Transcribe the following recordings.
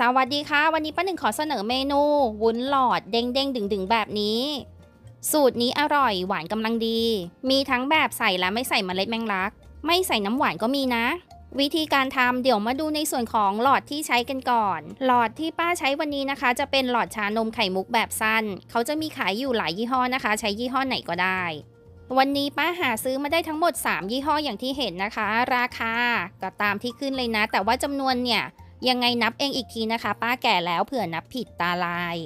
สวัสดีค่ะ วันนี้ป้าหนึ่งขอเสนอเมนู วุ้นหลอดเด้งเด้งดึงดึงแบบนี้ สูตรนี้อร่อยหวานกำลังดี มีทั้งแบบใส่และไม่ใส่เมล็ดแมงลัก ไม่ใส่น้ำหวานก็มีนะ วิธีการทำเดี๋ยวมาดูในส่วนของหลอดที่ใช้กันก่อน หลอดที่ป้าใช้วันนี้นะคะ จะเป็นหลอดชานมไข่มุกแบบสั้น เขาจะมีขายอยู่หลายยี่ห้อนะคะ ใช้ยี่ห้อไหนก็ได้ วันนี้ป้าหาซื้อมาได้ทั้งหมด 3 ยี่ห้ออย่างที่เห็นนะคะ ราคาก็ตามที่ขึ้นเลยนะ แต่ว่าจำนวนเนี่ย ยังไงนับเองอีกทีนะคะ ป้าแก่แล้วเผื่อนับผิดตาลาย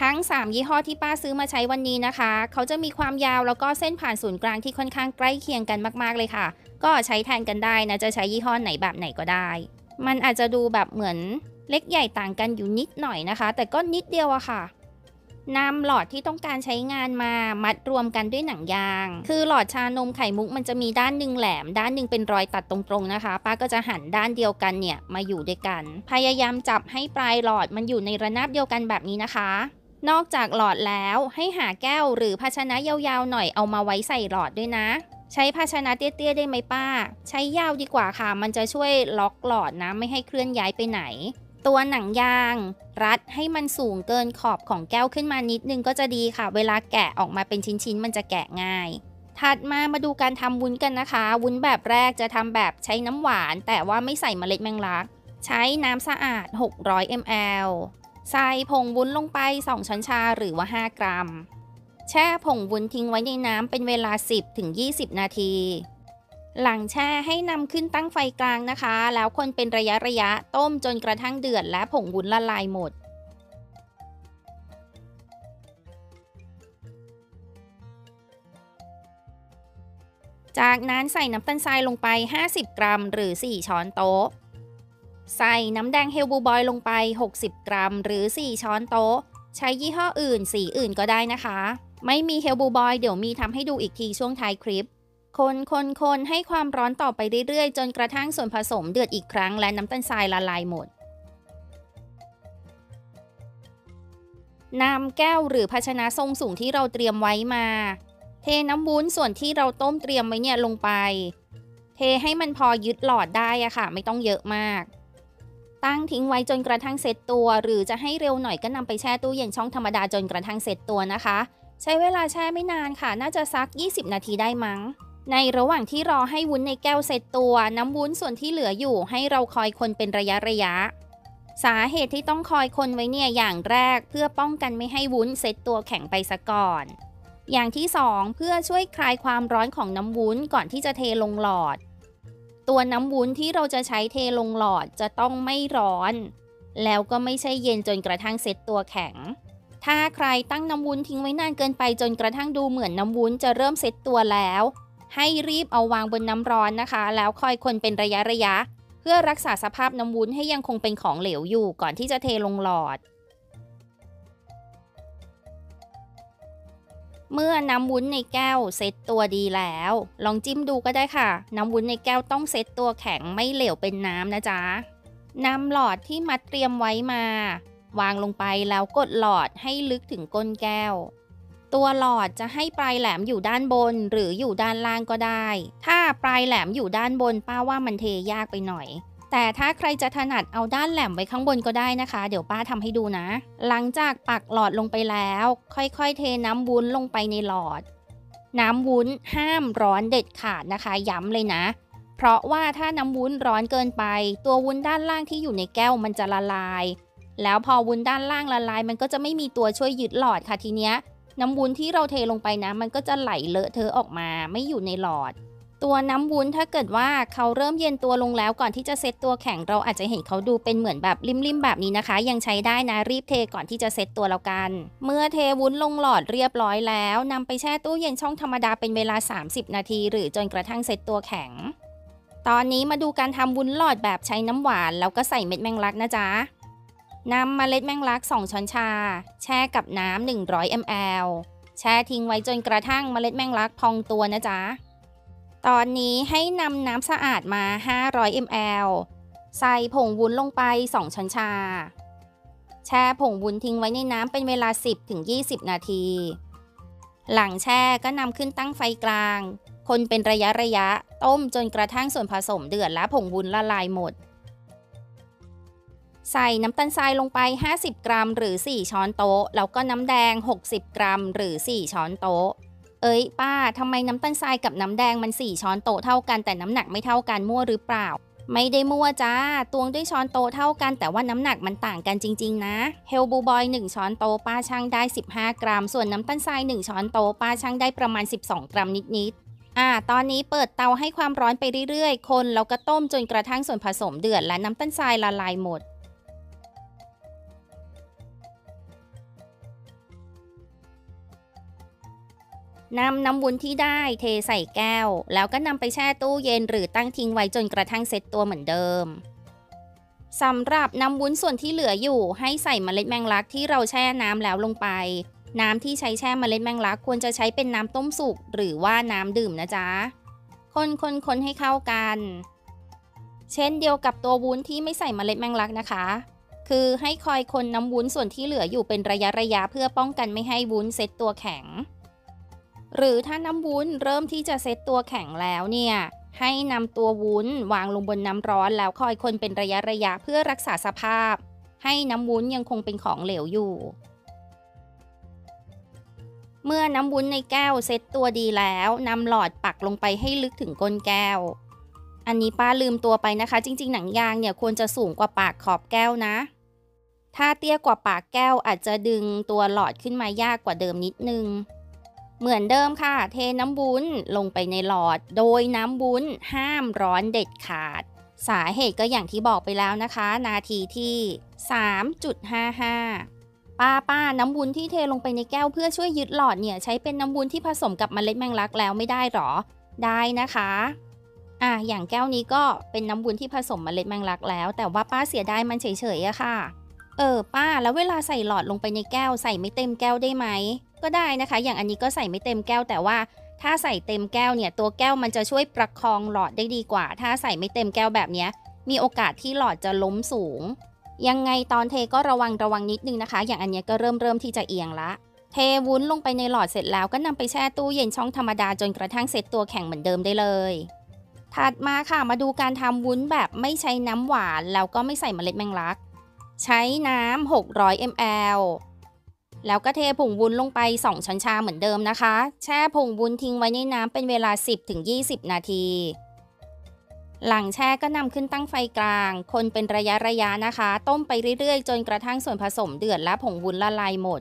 ทั้ง 3 ยี่ห้อที่ป้าซื้อมาใช้วันนี้นะคะ เขาจะมีความยาวแล้วก็เส้นผ่านศูนย์กลางที่ค่อนข้างใกล้เคียงกันมากๆเลยค่ะ ก็ใช้แทนกันได้นะ จะใช้ยี่ห้อไหนแบบไหนก็ได้ มันอาจจะดูแบบเหมือนเล็กใหญ่ต่างกันอยู่นิดหน่อยนะคะ แต่ก็นิดเดียวอะค่ะ นำหลอดที่ต้องการใช้งานมามัดรวมกันด้วยหนังยาง คือหลอดชานมไข่มุกมันจะมีด้านหนึ่งแหลม ด้านหนึ่งเป็นรอยตัดตรงๆนะคะ ป้าก็จะหันด้านเดียวกันเนี่ยมาอยู่ด้วยกัน พยายามจับให้ปลายหลอดมันอยู่ในระนาบเดียวกันแบบนี้นะคะ นอกจากหลอดแล้วให้หาแก้วหรือภาชนะยาวๆหน่อยเอามาไว้ใส่หลอดด้วยนะใช้ภาชนะเตี้ยๆได้ไหมป้า ใช้ยาวดีกว่าค่ะ มันจะช่วยล็อกหลอดนะ ไม่ให้เคลื่อนย้ายไปไหน ตัวหนังยาง รัดให้มันสูงเกินขอบของแก้วขึ้นมานิดนึงก็จะดีค่ะ เวลาแกะออกมาเป็นชิ้นๆ มันจะแกะง่าย ถัดมามาดูการทำวุ้นกันนะคะ วุ้นแบบแรกจะทำแบบใช้น้ำหวาน แต่ว่าไม่ใส่เมล็ดแมงลัก ใช้น้ำสะอาด 600 ml ใส่ผงวุ้นลงไป 2 ช้อนชาหรือว่า 5 กรัม แช่ผงวุ้นทิ้งไว้ในน้ำเป็นเวลา 10-20 นาที หลังแช่ให้นำขึ้นตั้งไฟกลางนะคะ แล้วคนเป็นระยะระยะต้มจนกระทั่งเดือดและผงวุ้นละลายหมด จากนั้นใส่น้ำตาลทรายลงไป 50 กรัม หรือ 4 ช้อนโต๊ะ ใส่น้ำแดงเฮลบูบอยลงไป 60 กรัม หรือ 4 ช้อนโต๊ะ ใช้ยี่ห้ออื่น สีอื่นก็ได้นะคะ ไม่มีเฮลบูบอยเดี๋ยวมีทำให้ดูอีกทีช่วงท้ายคลิป คนคนคนให้ความร้อนต่อไปเรื่อยๆ จนกระทั่งส่วนผสมเดือดอีกครั้งและน้ำตาลทรายละลายหมดนำแก้วหรือภาชนะทรงสูงที่เราเตรียมไว้มา เทน้ำวุ้นส่วนที่เราต้มเตรียมไว้เนี่ยลงไป เทให้มันพอยึดหลอดได้อะค่ะ ไม่ต้องเยอะมาก ตั้งทิ้งไว้จนกระทั่งเซตตัว หรือจะให้เร็วหน่อยก็นำไปแช่ตู้เย็นช่องธรรมดาจนกระทั่งเซตตัวนะคะ ใช้เวลาแช่ไม่นานค่ะ น่าจะสัก 20 นาทีได้มั้ง ในระหว่างที่รอให้วุ้นในแก้วเซตตัว น้ำวุ้นส่วนที่เหลืออยู่ให้เราคอยคนเป็นระยะระยะ สาเหตุที่ต้องคอยคนไว้เนี่ยอย่างแรกเพื่อป้องกันไม่ให้วุ้นเซตตัวแข็งไปซะก่อน อย่างที่ 2 เพื่อช่วยคลายความร้อนของน้ำวุ้นก่อนที่จะเทลงหลอด ตัวน้ำวุ้นที่เราจะใช้เทลงหลอดจะต้องไม่ร้อน แล้วก็ไม่ใช่เย็นจนกระทั่งเซตตัวแข็งถ้าใครตั้งน้ำวุ้นทิ้งไว้นานเกินไปจนกระทั่งดูเหมือนน้ำวุ้นจะเริ่มเซตตัวแล้ว ให้รีบเอาวางบนน้ำร้อนนะคะ แล้วค่อยคนเป็นระยะระยะ เพื่อรักษาสภาพน้ำวุ้นให้ยังคงเป็นของเหลวอยู่ก่อนที่จะเทลงหลอด เมื่อน้ำวุ้นในแก้วเซตตัวดีแล้ว ลองจิ้มดูก็ได้ค่ะ น้ำวุ้นในแก้วต้องเซตตัวแข็งไม่เหลวเป็นน้ำนะจ๊ะนำหลอดที่มัดเตรียมไว้มา วางลงไปแล้วกดหลอดให้ลึกถึงก้นแก้ว ตัวหลอดจะให้ปลายแหลมอยู่ด้านบนหรืออยู่ด้านล่างก็ได้ ถ้าปลายแหลมอยู่ด้านบนป้าว่ามันเทยากไปหน่อย แต่ถ้าใครจะถนัดเอาด้านแหลมไว้ข้างบนก็ได้นะคะ เดี๋ยวป้าทำให้ดูนะ หลังจากปักหลอดลงไปแล้ว ค่อยๆ เทน้ำวุ้นลงไปในหลอด น้ำวุ้นห้ามร้อนเด็ดขาดนะคะ ย้ำเลยนะ เพราะว่าถ้าน้ำวุ้นร้อนเกินไป ตัววุ้นด้านล่างที่อยู่ในแก้วมันจะละลาย แล้วพอวุ้นด้านล่างละลาย มันก็จะไม่มีตัวช่วยยึดหลอดค่ะทีเนี้ย น้ำวุ้นที่เราเทลงไปนะ มันก็จะไหลเลอะเทอะออกมาไม่อยู่ในหลอด ตัวน้ำวุ้นถ้าเกิดว่าเขาเริ่มเย็นตัวลงแล้วก่อนที่จะเซตตัวแข็งเราอาจจะเห็นเขาดูเป็นเหมือนแบบริมๆแบบนี้นะคะ ยังใช้ได้นะรีบเทก่อนที่จะเซตตัวแล้วกัน เมื่อเทวุ้นลงหลอดเรียบร้อยแล้วนำไปแช่ตู้เย็นช่องธรรมดาเป็นเวลา 30 นาที หรือจนกระทั่งเซตตัวแข็ง ตอนนี้มาดูการทำวุ้นหลอดแบบใช้น้ำหวานแล้วก็ใส่เม็ดแมงลักนะจ๊ะ นำเมล็ดแมงลัก 2 ช้อนชา แช่กับน้ำ100 ml แช่ทิ้งไว้จนกระทั่งเมล็ดแมงลักพองตัวนะจ๊ะ ตอนนี้ให้นำน้ำสะอาดมา 500 ml ใส่ผงวุ้นลงไป 2 ช้อนชา แช่ผงวุ้นทิ้งไว้ในน้ำเป็นเวลา 10-20 นาที หลังแช่ก็นำขึ้นตั้งไฟกลาง คนเป็นระยะระยะ ต้มจนกระทั่งส่วนผสมเดือดและผงวุ้นละลายหมด ใส่น้ำตาลทรายลงไป 50 กรัม หรือ 4 ช้อนโต๊ะ แล้วก็น้ำแดง 60 กรัม หรือ 4 ช้อนโต๊ะ เอ้ยป้าทำไมน้ำตาลทรายกับน้ำแดงมัน 4 ช้อนโต๊ะเท่ากันแต่น้ำหนักไม่เท่ากันมั่วหรือเปล่า ไม่ได้มั่วจ้า ตวงด้วยช้อนโต๊ะเท่ากันแต่ว่าน้ำหนักมันต่างกันจริง ๆ นะ เฮลบูบอย 1 ช้อนโต๊ะป้าช่างได้ 15 กรัม ส่วนน้ำตาลทราย 1 ช้อนโต๊ะป้าช่างได้ประมาณ 12 กรัมนิดๆอ่าตอนนี้เปิดเตาให้ความร้อนไปเรื่อยๆ คนแล้วก็ต้มจนกระทั่งส่วนผสมเดือดและน้ำตาลทรายละลายหมด นำน้ำวุ้นที่ได้เทใส่แก้ว แล้วก็นำไปแช่ตู้เย็นหรือตั้งทิ้งไว้จนกระทั่งเซ็ตตัวเหมือนเดิมสำหรับน้ำวุ้นส่วนที่เหลืออยู่ ให้ใส่เมล็ดแมงลักที่เราแช่น้ำแล้วลงไป น้ำที่ใช้แช่เมล็ดแมงลักควรจะใช้เป็นน้ำต้มสุกหรือว่าน้ำดื่มนะจ๊ะ คนคนคนให้เข้ากัน เช่นเดียวกับตัววุ้นที่ไม่ใส่เมล็ดแมงลักนะคะ คือให้คอยคนน้ำวุ้นส่วนที่เหลืออยู่เป็นระยะระยะเพื่อป้องกันไม่ให้วุ้นเซ็ตตัวแข็ง หรือถ้าน้ำวุ้นเริ่มที่จะเซตตัวแข็งแล้วเนี่ย ให้นำตัววุ้นวางลงบนน้ำร้อนแล้วคอยคนเป็นระยะระยะเพื่อรักษาสภาพ ให้น้ำวุ้นยังคงเป็นของเหลวอยู่ เมื่อน้ำวุ้นในแก้วเซตตัวดีแล้วนำหลอดปักลงไปให้ลึกถึงก้นแก้ว อันนี้ป้าลืมตัวไปนะคะ จริง ๆ หนังยางเนี่ยควรจะสูงกว่าปากขอบแก้วนะ ถ้าเตี้ยกว่าปากแก้วอาจจะดึงตัวหลอดขึ้นมายากกว่าเดิมนิดนึง เหมือนเดิมค่ะ เทน้ำวุ้นลงไปในหลอด โดยน้ำวุ้นห้ามร้อนเด็ดขาด สาเหตุก็อย่างที่บอกไปแล้วนะคะ นาทีที่ 3.55 ป้าป้าน้ำวุ้นที่เทลงไปในแก้วเพื่อช่วยยึดหลอดเนี่ย ใช้เป็นน้ำวุ้นที่ผสมกับเมล็ดแมงลักแล้วไม่ได้หรอ ได้นะคะอะอย่างแก้วนี้ก็เป็นน้ำวุ้นที่ผสมเมล็ดแมงลักแล้ว แต่ว่าป้าเสียดายมันเฉยๆอะค่ะ เออป้าแล้วเวลาใส่หลอดลงไปในแก้วใส่ไม่เต็มแก้วได้ไหม ก็ได้นะคะ อย่างอันนี้ก็ใส่ไม่เต็มแก้วแต่ว่า ถ้าใส่เต็มแก้วเนี่ยตัวแก้วมันจะช่วยประคองหลอดได้ดีกว่า ถ้าใส่ไม่เต็มแก้วแบบนี้มีโอกาสที่หลอดจะล้มสูง ยังไงตอนเทก็ระวังระวังนิดนึงนะคะ อย่างอันนี้ก็เริ่มเริ่มที่จะเอียงละ เทวุ้นลงไปในหลอดเสร็จแล้วก็นำไปแช่ตู้เย็นช่องธรรมดาจนกระทั่งเซ็ตตัวแข็งเหมือนเดิมได้เลยถัดมาค่ะมาดูการทำวุ้นแบบไม่ใช้น้ำหวาน แล้วก็ไม่ใส่เมล็ดแมงลัก ใช้น้ำ 600 ml แล้วก็เทผงวุ้นลงไป 2 ช้อนชาเหมือนเดิมนะคะ แช่ผงวุ้นทิ้งไว้ในน้ำเป็นเวลา 10-20 นาที หลังแช่ก็นำขึ้นตั้งไฟกลาง คนเป็นระยะระยะนะคะ ต้มไปเรื่อยๆ จนกระทั่งส่วนผสมเดือดและผงวุ้นละลายหมด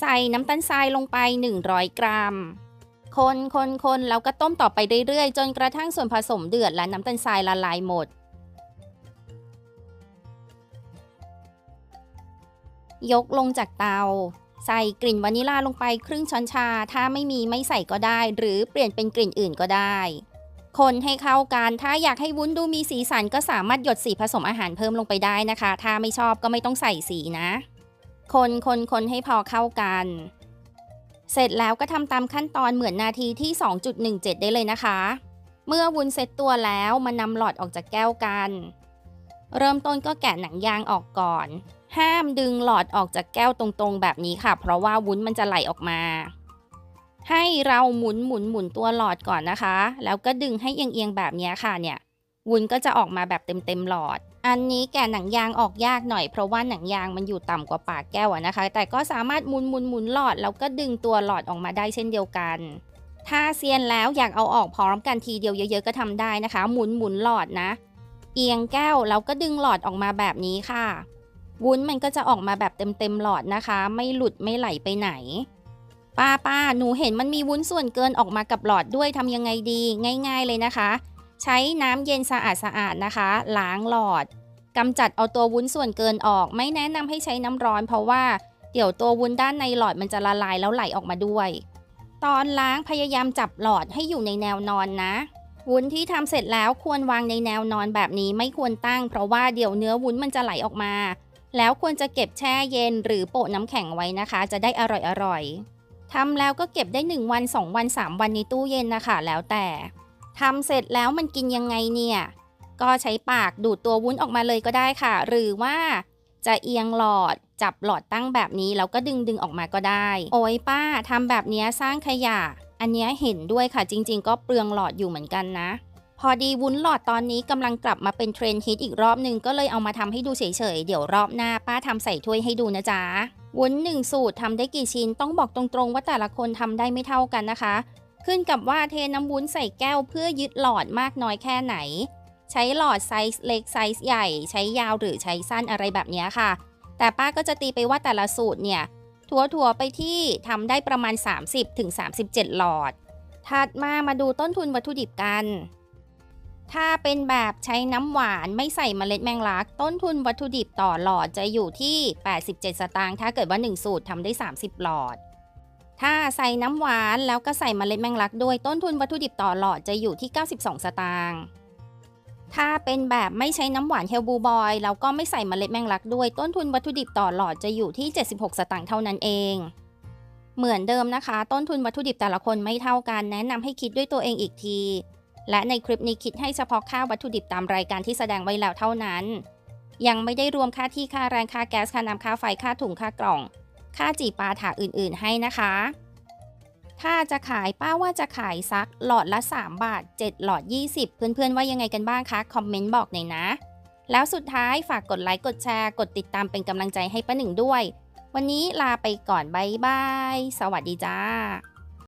ใส่น้ำตาลทรายลงไป 100 กรัม คนคนคนแล้วก็ต้มต่อไปเรื่อยๆ จนกระทั่งส่วนผสมเดือดและน้ำตาลทรายละลายหมด ยกลงจากเตา ใส่กลิ่นวานิลาลงไปครึ่งช้อนชา ถ้าไม่มีไม่ใส่ก็ได้ หรือเปลี่ยนเป็นกลิ่นอื่นก็ได้ คนให้เข้ากัน ถ้าอยากให้วุ้นดูมีสีสันก็สามารถหยดสีผสมอาหารเพิ่มลงไปได้นะคะ ถ้าไม่ชอบก็ไม่ต้องใส่สีนะ คนคนคนให้พอเข้ากัน เสร็จแล้วก็ทำตามขั้นตอนเหมือนนาทีที่ 2.17 ได้เลยนะคะ เมื่อวุ้นเซ็ตตัวแล้วมานำหลอดออกจากแก้วกัน เริ่มต้นก็แกะหนังยางออกก่อน ห้ามดึงหลอดออกจากแก้วตรงๆแบบนี้ค่ะ เพราะว่าวุ้นมันจะไหลออกมา ให้เราหมุนหมุนหมุนตัวหลอดก่อนนะคะ แล้วก็ดึงให้เอียงๆแบบนี้ค่ะเนี่ยวุ้นก็จะออกมาแบบเต็มๆหลอด อันนี้แกะหนังยางออกยากหน่อยเพราะว่าหนังยางมันอยู่ต่ำกว่าปากแก้วนะคะ แต่ก็สามารถหมุนหมุนหมุนหลอดแล้วก็ดึงตัวหลอดออกมาได้เช่นเดียวกัน ถ้าเซียนแล้วอยากเอาออกพร้อมกันทีเดียวเยอะ ๆ ก็ทำได้นะคะ หมุนหมุนหลอดนะ เอียงแก้วแล้วก็ดึงหลอดออกมาแบบนี้ค่ะ วุ้นมันก็จะออกมาแบบเต็มๆหลอดนะคะ ไม่หลุดไม่ไหลไปไหน ป้าป้าหนูเห็นมันมีวุ้นส่วนเกินออกมากับหลอดด้วยทำยังไงดีง่าย ๆเลยนะคะ ใช้น้ำเย็นสะอาดๆนะคะ ล้างหลอดกำจัดเอาตัววุ้นส่วนเกินออก ไม่แนะนำให้ใช้น้ำร้อน เพราะว่าเดี๋ยวตัววุ้นด้านในหลอดมันจะละลายแล้วไหลออกมาด้วย ตอนล้างพยายามจับหลอดให้อยู่ในแนวนอนนะ วุ้นที่ทำเสร็จแล้วควรวางในแนวนอนแบบนี้ไม่ควรตั้ง เพราะว่าเดี๋ยวเนื้อวุ้นมันจะไหลออกมา แล้วควรจะเก็บแช่เย็นหรือโปะน้ำแข็งไว้นะคะ จะได้อร่อยๆทำแล้วก็เก็บได้ 1 วัน 2 วัน 3 วันในตู้เย็นนะคะ แล้วแต่ทำเสร็จแล้วมันกินยังไงเนี่ย ก็ใช้ปากดูดตัววุ้นออกมาเลยก็ได้ค่ะ หรือว่าจะเอียงหลอดจับหลอดตั้งแบบนี้แล้วก็ดึงดึงออกมาก็ได้ โอ้ยป้าทำแบบนี้สร้างขยะ อันนี้เห็นด้วยค่ะจริง ๆ ก็เปลืองหลอดอยู่เหมือนกันนะ พอดีวุ้นหลอดตอนนี้กำลังกลับมาเป็นเทรนด์ฮิตอีกรอบหนึ่งก็เลยเอามาทำให้ดูเฉยๆ เดี๋ยวรอบหน้าป้าทำใส่ถ้วยให้ดูนะจ๊ะ วุ้นหนึ่งสูตรทำได้กี่ชิ้นต้องบอกตรงๆ ว่าแต่ละคนทำได้ไม่เท่ากันนะคะ ขึ้นกับว่าเทน้ำวุ้นใส่แก้วเพื่อยึดหลอดมากน้อยแค่ไหน ใช้หลอดไซส์เล็กไซส์ใหญ่ ใช้ยาวหรือใช้สั้นอะไรแบบนี้ค่ะ แต่ป้าก็จะตีไปว่าแต่ละสูตรเนี่ยถัวๆไปที่ทำได้ประมาณ 30-37 หลอด ถัดมามาดูต้นทุนวัตถุดิบกัน ถ้าเป็นแบบใช้น้ำหวานไม่ใส่เมล็ดแมงลัก ต้นทุนวัตถุดิบต่อหลอดจะอยู่ที่ 87 สตางค์ถ้าเกิดว่า 1 สูตรทำได้ 30 หลอด ถ้าใส่น้ำหวานแล้วก็ใส่เมล็ดแมงลักด้วยต้นทุนวัตถุดิบต่อหลอดจะอยู่ที่ 92 สตางค์ถ้าเป็นแบบไม่ใช้น้ำหวานเฮลบูบอยแล้วก็ไม่ใส่เมล็ดแมงลักด้วยต้นทุนวัตถุดิบต่อหลอดจะอยู่ที่ 76 สตางค์เท่านั้นเองเหมือนเดิมนะคะ ต้นทุนวัตถุดิบแต่ละคนไม่เท่ากัน แนะนำให้คิดด้วยตัวเองอีกที และในคลิปนี้คิดให้เฉพาะค่าวัตถุดิบตามรายการที่แสดงไว้แล้วเท่านั้น ยังไม่ได้รวมค่าที่ค่าแรงค่าแก๊สค่าน้ำค่าไฟค่าถุงค่ากล่อง ค่าจีปาถาอื่นๆให้นะคะ ถ้าจะขายป้าว่าจะขายซักหลอดละ 3 บาท 7 หลอด 20 เพื่อนๆว่ายังไงกันบ้างคะคอมเมนต์บอกหน่อยนะ แล้วสุดท้ายฝากกดไลค์กดแชร์กดติดตามเป็นกำลังใจให้ป้าหนึ่งด้วย วันนี้ลาไปก่อนบายบายสวัสดีจ้า